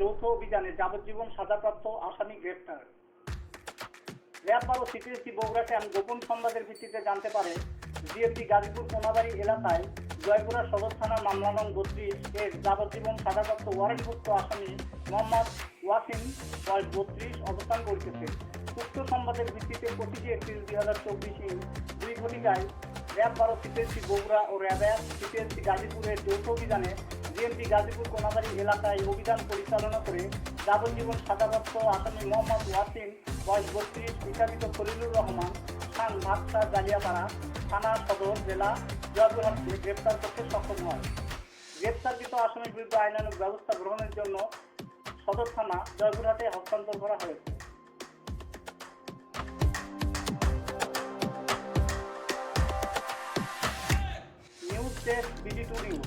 যৌথ অভিযানে যাবজ্জীবন সাজাপ্রাপ্ত আসামি গ্রেপ্তার। র্যাব বারো সিটিএসি বগুড়া ক্যাম্প গোপন সংবাদের ভিত্তিতে জানতে পারে, জিএমপি গাজীপুর কোনাবাড়ি এলাকায় জয়পুরা সদর থানার মামলা বত্রিশ এর যাবজ্জীবন সাজাপ্রাপ্ত ওয়ারেন্টভুক্ত আসামি মোহাম্মদ ওয়াসিম বয়স বত্রিশ অবস্থান করিতেছে। উক্ত সংবাদের ভিত্তিতে পঁচিশে এপ্রিল দুই হাজার চব্বিশ দুই ঘটিকায় র্যাব বারো সিপিএসসি বগুড়া ও র্যাব এক সিপিএসসি গাজীপুরের যৌথ অভিযানে জিএমপি গাজীপুর কোনাবাড়ি এলাকায় অভিযান পরিচালনা করে যাবজ্জীবন সাজাপ্রাপ্ত আসামি মোহাম্মদ ওয়াসিম, বয়স বত্রিশ, বিচারিত খলিলুর রহমান, খান ভাটসা জালিয়াপাড়া থানা সদর জেলা জয়পুরহাটকে গ্রেপ্তার করতে সক্ষম হয়। গ্রেপ্তারকৃত আসামির বিরুদ্ধে আইনানুগ ব্যবস্থা গ্রহণের জন্য সদর থানা জয়পুরহাটে হস্তান্তর করা হয়েছে। News desk two news.